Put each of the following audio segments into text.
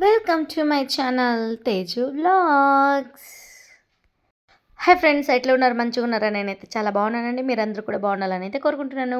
Welcome to my channel Teju blogs hi friends ఎట్లా ఉన్నారు? మంచిగా ఉన్నారా? నేనైతే చాలా బాగున్నానండి. మీరందరూ కూడా బాగుండాలని అయితే కోరుకుంటున్నాను.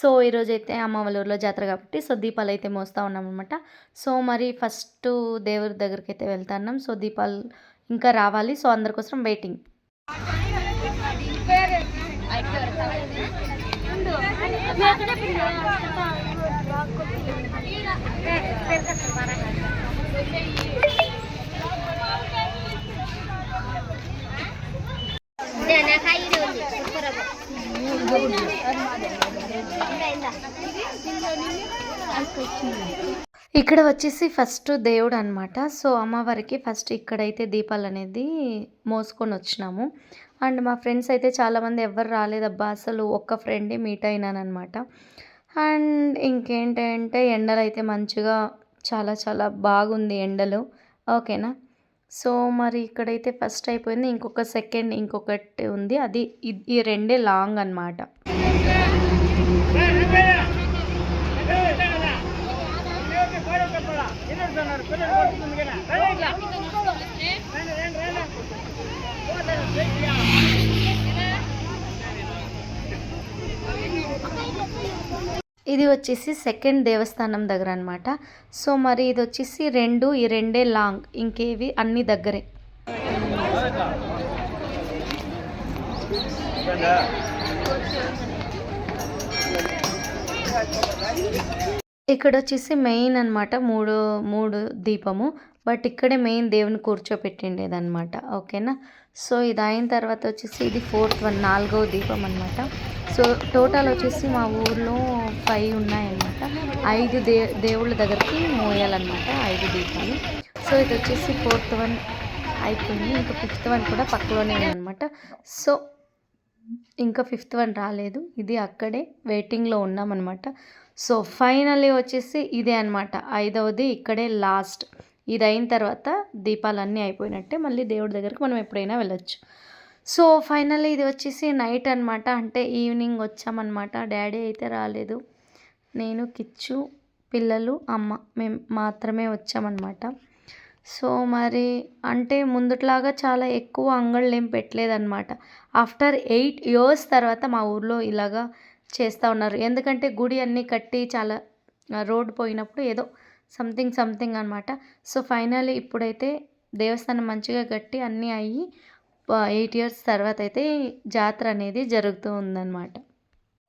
సో ఈరోజు అయితే అమ్మ జాతర కాబట్టి సో దీపాలు అయితే మోస్తూ ఉన్నాం అనమాట సో మరి ఫస్ట్ దేవుడి దగ్గరికి అయితే వెళ్తాన్నాం. సో దీపాలు ఇంకా రావాలి. సో అందరి కోసం వెయిటింగ్ ఇక్కడ వచ్చేసి ఫస్ట్ దేవుడు అనమాట సో అమ్మవారికి ఫస్ట్ ఇక్కడైతే దీపాలు అనేది మోసుకొని వచ్చినాము. అండ్ మా ఫ్రెండ్స్ అయితే చాలామంది ఎవరు రాలేదబ్బా అసలు ఒక్క ఫ్రెండే మీట్ అయినానమాట అండ్ ఇంకేంటంటే ఎండలు అయితే మంచిగా చాలా చాలా బాగుంది ఎండలు. ఓకేనా? సో మరి ఇక్కడైతే ఫస్ట్ అయిపోయింది. ఇంకొక సెకండ్ ఇంకొకటి ఉంది. అది ఈ రెండే లాంగ్ అనమాట ఇది వచ్చేసి సెకండ్ దేవస్థానం దగ్గర అనమాట సో మరి ఇది వచ్చేసి రెండు ఈ రెండే లాంగ్ ఇంకేవి అన్ని దగ్గరే. ఇక్కడ వచ్చేసి మెయిన్ అన్నమాట మూడు మూడు దీపము. బట్ ఇక్కడే మెయిన్ దేవుని కూర్చోపెట్టిండేది అనమాట ఓకేనా? సో ఇది అయిన తర్వాత వచ్చేసి ఇది ఫోర్త్ వన్ నాలుగో దీపం అనమాట సో టోటల్ వచ్చేసి మా ఊర్లో ఫైవ్ ఉన్నాయన్నమాట. ఐదు దే దేవుళ్ళ దగ్గరికి మోయాలన్నమాట ఐదు దీపాలు. సో ఇది వచ్చేసి ఫోర్త్ వన్ అయిపోయింది. ఇంకా ఫిఫ్త్ వన్ కూడా పక్కలోనే ఉందన్నమాట. సో ఇంకా ఫిఫ్త్ వన్ రాలేదు. ఇది అక్కడే వెయిటింగ్లో ఉన్నామన్నమాట. సో ఫైనల్లీ వచ్చేసి ఇదే అనమాట ఐదవది ఇక్కడే లాస్ట్. ఇది అయిన తర్వాత దీపాలన్నీ అయిపోయినట్టే మళ్ళీ దేవుడి దగ్గరికి మనం ఎప్పుడైనా వెళ్ళొచ్చు. సో ఫైనల్లీ ఇది వచ్చేసి నైట్ అనమాట అంటే ఈవినింగ్ వచ్చామన్నమాట. డాడీ అయితే రాలేదు. నేను కిచ్చు పిల్లలు అమ్మ మేము మాత్రమే వచ్చామన్నమాట. సో మరి అంటే ముందుట్లాగా చాలా ఎక్కువ అంగళ్ళు ఏం పెట్టలేదన్నమాట. ఆఫ్టర్ ఎయిట్ ఇయర్స్ తర్వాత మా ఊర్లో ఇలాగా చేస్తూ ఉన్నారు. ఎందుకంటే గుడి అన్నీ కట్టి చాలా రోడ్ పోయినప్పుడు ఏదో సంథింగ్ సంథింగ్ అనమాట సో ఫైనల్లీ ఇప్పుడైతే దేవస్థానం మంచిగా కట్టి అన్నీ అయ్యి ఎయిట్ ఇయర్స్ తర్వాత అయితే జాతర అనేది జరుగుతూ ఉందన్నమాట.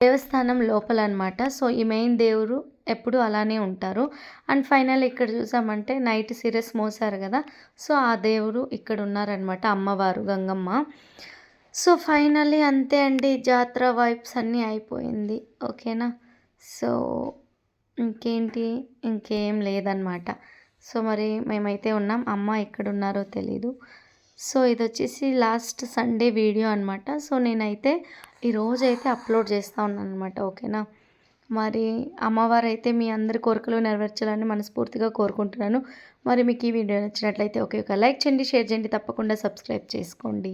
దేవస్థానం లోపల అనమాట సో ఈ మెయిన్ దేవుడు ఎప్పుడు అలానే ఉంటారు. అండ్ ఫైనల్ ఇక్కడ చూసామంటే నైట్ సీరియస్ మోసారు కదా. సో ఆ దేవుడు ఇక్కడ ఉన్నారనమాట అమ్మవారు గంగమ్మ. సో ఫైనల్లీ అంతే అండి జాతర వైబ్స్ అన్నీ అయిపోయింది. ఓకేనా? సో ఇంకేంటి? ఇంకేం లేదనమాట సో మరి మేమైతే ఉన్నాం. అమ్మ ఎక్కడున్నారో తెలీదు. సో ఇది వచ్చేసి లాస్ట్ సండే వీడియో అనమాట సో నేనైతే ఈరోజు అయితే అప్లోడ్ చేస్తూ ఉన్నాను అనమాట ఓకేనా? మరి అమ్మవారు అయితే మీ అందరి కోరికలు నెరవేర్చాలని మనస్ఫూర్తిగా కోరుకుంటున్నాను. మరి మీకు ఈ వీడియో నచ్చినట్లయితే ఓకే. ఒక లైక్ చేయండి షేర్ చేయండి తప్పకుండా సబ్స్క్రైబ్ చేసుకోండి.